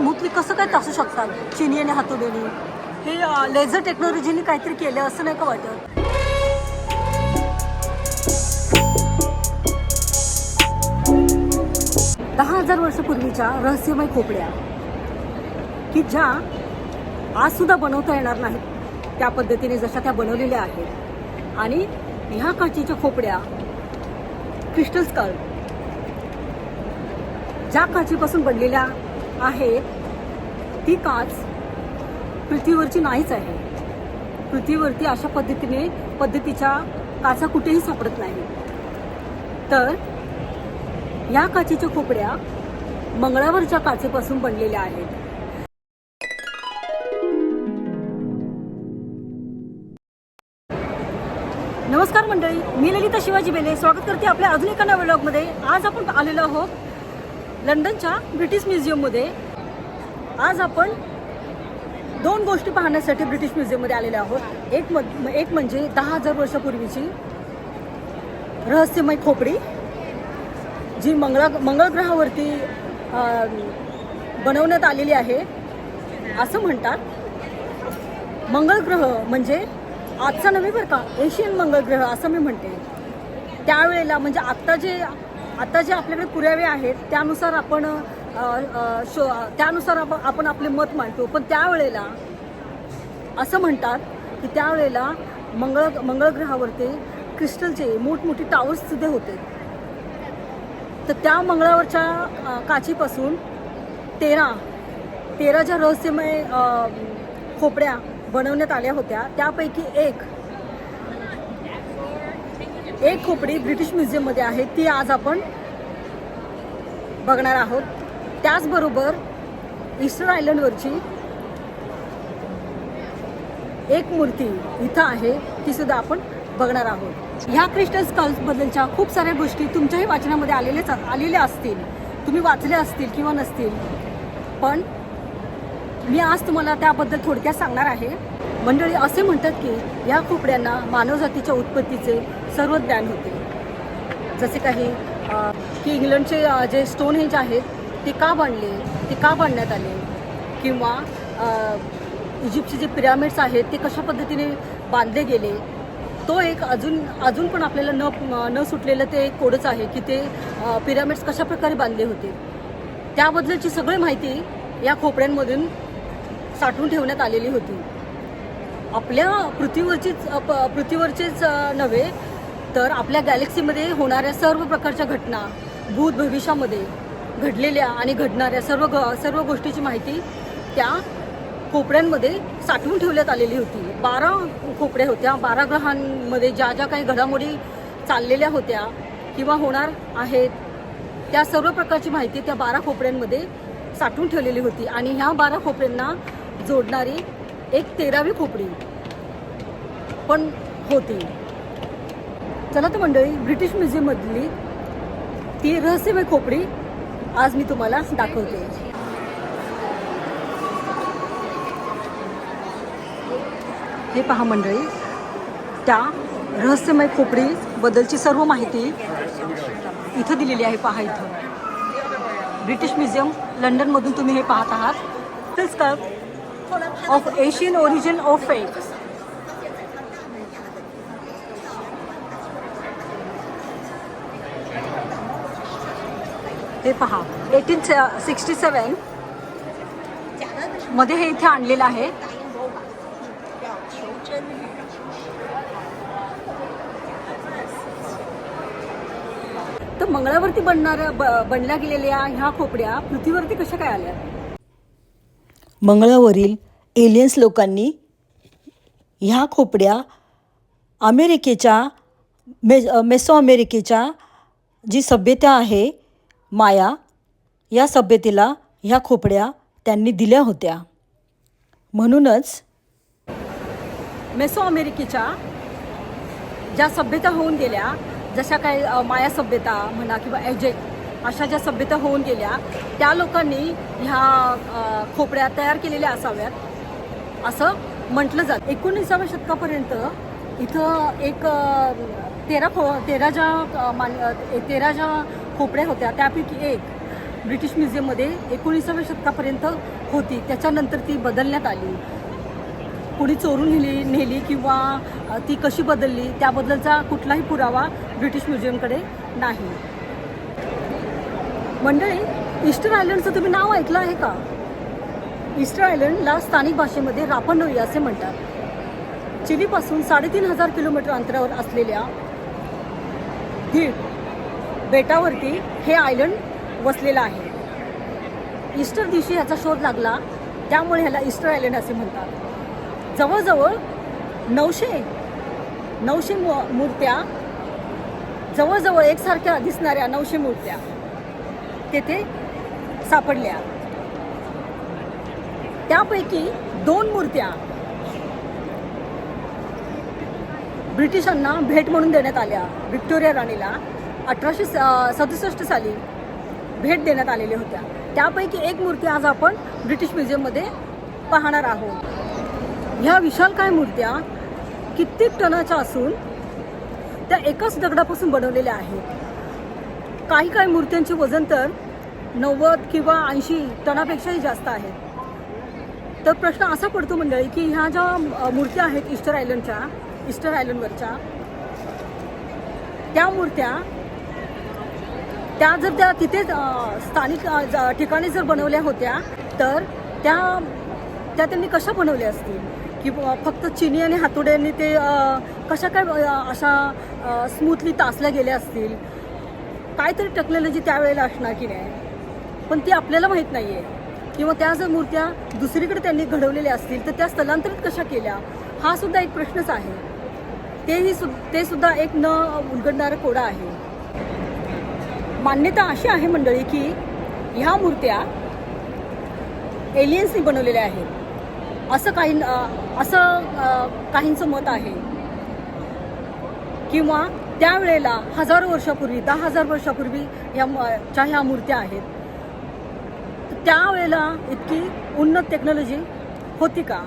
Smoothly कसं काय तासू शकतात? चिनी आणि हातोडीने? हे लेझर टेक्नॉलॉजीने काहीतरी केलं असं नाही का वाटत? दहा हजार वर्षपूर्वीच्या रहस्यमय खोपड्या की ज्या आज सुद्धा बनवता येणार नाहीत त्या पद्धतीने जशा त्या बनवलेल्या आहेत. आणि ह्या काचीच्या खोपड्या क्रिस्टल स्कल ज्या काचीपासून बनलेल्या आहेत ती काच पृथ्वीवरची नाहीच आहे. पृथ्वीवरती अशा पद्धतीने पद्धतीच्या काचा कुठेही सापडत नाही. तर या काचेच्या खोपड्या मंगळावरच्या काचेपासून बनलेल्या आहेत. नमस्कार मंडळी मी ललिता शिवाजी बेले. स्वागत करते आपल्या अजून एका नव्या व्लॉगमध्ये आज आपण आलेलो आहोत लंडनच्या ब्रिटिश म्युझियममध्ये आज आपण दोन गोष्टी पाहण्यासाठी ब्रिटिश म्युझियममध्ये आलेले आहोत. एक म एक म्हणजे दहा हजार वर्षापूर्वीची रहस्यमय खोपडी जी मंगळा मंगळ ग्रहावरती बनवण्यात आलेली आहे. असं म्हणतात. मंगळ ग्रह म्हणजे आजचा नव्हे बरं का एशियन मंगळ ग्रह असं मी म्हणते. त्यावेळेला म्हणजे आत्ता जे आता जे आपल्याकडे पुरावे आहेत त्यानुसार आपण शो त्यानुसार आपण आपण आपले मत मांडतो. पण त्यावेळेला असं म्हणतात की त्यावेळेला मंगळ मंगळग्रहावरती क्रिस्टलचे मोठमोठे टावर्स सुद्धा होते. तर त्या मंगळावरच्या काचीपासून तेरा तेरा ज्या रहस्यमय खोपड्या बनवण्यात आल्या होत्या त्यापैकी एक एक खोपडी ब्रिटिश म्युझियममध्ये आहे ती आज आपण बघणार आहोत. त्याचबरोबर ईस्टर आयलंडवरची एक मूर्ती इथं आहे ती सुद्धा आपण बघणार आहोत. ह्या क्रिस्टल स्कल्स बद्दलच्या खूप साऱ्या गोष्टी तुमच्याही वाचनामध्ये आलेल्याच आलेल्या असतील. तुम्ही वाचल्या असतील किंवा नसतील. पण मी आज तुम्हाला त्याबद्दल थोडक्यात सांगणार आहे. मंडळी असे म्हणतात की या खोपड्यांना मानवजातीच्या उत्पत्तीचे सर्व ज्ञान होते. जसे काही की इंग्लंडचे जे स्टोन हेंज आहेत ते का बांधले ते का बांधण्यात आले? किंवा इजिप्तचे जे पिरामिड्स आहेत ते कशा पद्धतीने बांधले गेले? तो एक अजून अजून पण आपल्याला न न सुटलेलं ते एक कोडच आहे की ते पिरामिड्स कशा प्रकारे बांधले होते? त्याबद्दलची सगळी माहिती या खोपड्यांमधून साठवून ठेवण्यात आलेली होती. आपल्या पृथ्वीवरचीच पृथ्वीवरचेच नव्हे तर आपल्या गॅलेक्सीमध्ये होणाऱ्या सर्व प्रकारच्या घटना भूत भविष्यामध्ये घडलेल्या आणि घडणाऱ्या सर्व ग सर्व गोष्टीची माहिती त्या खोपड्यांमध्ये साठवून ठेवण्यात आलेली होती. बारा खोपड्या होत्या. बारा ग्रहांमध्ये ज्या ज्या काही घडामोडी चाललेल्या होत्या किंवा होणार आहेत त्या सर्व प्रकारची माहिती त्या बारा खोपड्यांमध्ये साठवून ठेवलेली होती आणि ह्या बारा खोपड्यांना जोडणारी एक तेरावी खोपडी पण होती. चला तर मंडळी ब्रिटिश म्युझियममधली ती रहस्यमय खोपडी आज मी तुम्हाला दाखवते. हे पहा मंडळी त्या रहस्यमय खोपडी बद्दलची सर्व माहिती इथं दिलेली आहे पहा इथं. ब्रिटिश म्युझियम लंडनमधून तुम्ही हे पाहत आहात. तेच of Asian origin of fake हे पहा एटीन सिक्स्टी सेवनमध्ये हे इथे आणलेलं आहे. तर मंगळावरती बनणाऱ्या ब- बनल्या गेलेल्या ह्या खोपड्या पृथ्वीवरती कशा काय आल्या? मंगळावरील एलियन्स लोकांनी ह्या खोपड्या अमेरिकेच्या मे मेसो अमेरिकेच्या जी सभ्यता आहे माया या सभ्यतेला ह्या खोपड्या त्यांनी दिल्या होत्या. म्हणूनच मेसो अमेरिकेच्या ज्या सभ्यता होऊन गेल्या जशा काही माया सभ्यता म्हणा किंवा एजेक अशा ज्या सभ्यता होऊन गेल्या त्या लोकांनी ह्या खोपड्या तयार केलेल्या असाव्यात. असं म्हटलं जातं. एकोणीसाव्या शतकापर्यंत इथं एक तेरा खो तेरा ज्या मान तेरा ज्या खोपड्या होत्या. त्यापैकी एक ब्रिटिश म्युझियममध्ये एकोणीसाव्या शतकापर्यंत होती. त्याच्यानंतर ती बदलण्यात आली. कुणी चोरून नेली नेली किंवा ती कशी बदलली त्याबद्दलचा कुठलाही पुरावा ब्रिटिश म्युझियमकडे नाही. मंडळी ईस्टर आयलंडचं तुम्ही नाव ऐकलं आहे का? ईस्टर आयलंडला स्थानिक भाषेमध्ये रापनोई असे म्हणतात. चिलीपासून साडेतीन हजार किलोमीटर अंतरावर असलेल्या ही बेटावरती हे आयलंड वसलेलं आहे. ईस्टर दिवशी ह्याचा शोध लागला त्यामुळे ह्याला ईस्टर आयलंड असे म्हणतात. जवळजवळ नऊशे नऊशे मू मूर्त्या जवळजवळ एकसारख्या दिसणाऱ्या नऊशे मूर्त्या तेथे सापडल्या. त्यापैकी दोन मूर्त्या ब्रिटिशांना भेट म्हणून देण्यात आल्या व्हिक्टोरिया राणीला. अठराशे सदुसष्ट साली भेट देण्यात आलेल्या होत्या. त्यापैकी एक मूर्ती आज आपण ब्रिटिश म्युझियममध्ये पाहणार आहोत. ह्या विशालकाय मूर्त्या? कित्येक टनाच्या असून त्या एकाच दगडापासून बनवलेल्या आहेत. काही काही मूर्त्यांचे वजन तर नव्वद किंवा ऐंशी टनापेक्षाही जास्त आहेत तर प्रश्न असा पडतो मंडळी की ह्या ज्या मूर्त्या आहेत ईस्टर आयलंडच्या ईस्टर आयलंडवरच्या त्या मूर्त्या त्या जर त्या तिथे स्थानिक ज- ठिकाणी जर बनवल्या होत्या तर त्या त्या त्यांनी कशा बनवल्या असतील? की फक्त चिनी आणि हातोड्यांनी ते कशा काय अशा स्मूथली तासल्या गेल्या असतील? काहीतरी टेक्नॉलॉजी त्यावेळेला असणार की नाही? पण ती आपल्याला माहीत नाही आहे किंवा त्या जर मूर्त्या दुसरीकडे त्यांनी घडवलेल्या असतील तर त्या स्थलांतरित कशा केल्या? हा सुद्धा एक प्रश्नच आहे. तेही सु ते सुद्धा एक न उलगडणारा कोडा आहे. मान्यता अशी आहे मंडळी की ह्या मूर्त्या एलियन्सनी बनवलेल्या आहेत. असं काही असं काहींचं मत आहे. किंवा त्यावेळेला हजारो वर्षापूर्वी दहा हजार वर्षापूर्वी ह्या म- च्या ह्या मूर्त्या आहेत. त्यावेळेला इतकी उन्नत टेक्नॉलॉजी होती का?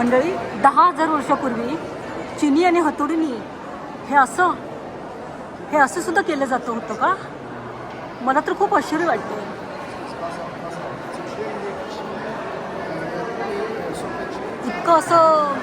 मंडळी दहा हजार वर्षापूर्वी चिनी आणि हतोडीनी हे असं हे असं सुद्धा केलं जातं होतं का? मला तर खूप आश्चर्य वाटते इतकं असं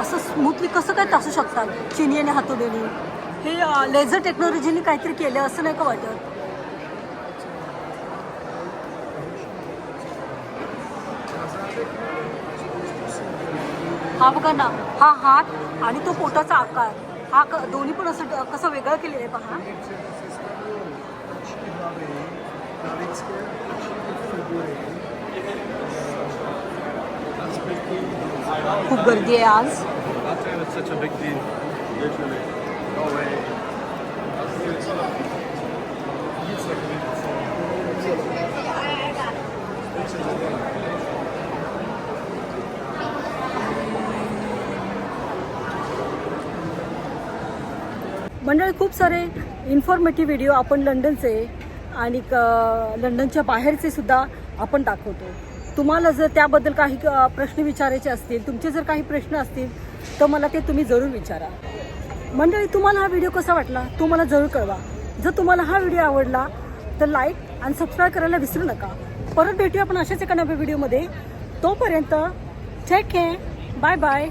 असं स्मूथली कसं काय तासू शकतात चिनी आणि हातोडीनी? हे लेझर टेक्नॉलॉजीने काहीतरी केलं असं नाही का वाटत? हा बघा ना हा हात आणि तो पोटाचा आकार हा क- दोन्ही पण असं ड- कसं वेगळं केलेलं आहे पहा. खूप गर्दी आहे आज. मंडळी खूप सारे इन्फॉर्मेटिव्ह व्हिडिओ आपण लंडनचे आणि क- लंडनच्या बाहेरचे सुद्धा आपण दाखवतो. तुम्हाला जर त्याबद्दल काही क- प्रश्न विचारायचे असतील तुमचे जर काही प्रश्न असतील तर मला ते तुम्ही जरूर विचारा. मंडळी तुम्हाला हा व्हिडिओ कसा वाटला? तो मला जरूर कळवा. जर तुम्हाला हा व्हिडिओ आवडला तर लाईक आणि सबस्क्राईब करायला विसरू नका. परत भेटूया आपण अशाच एका नव्या व्हिडिओमध्ये तोपर्यंत टेक केअर बाय बाय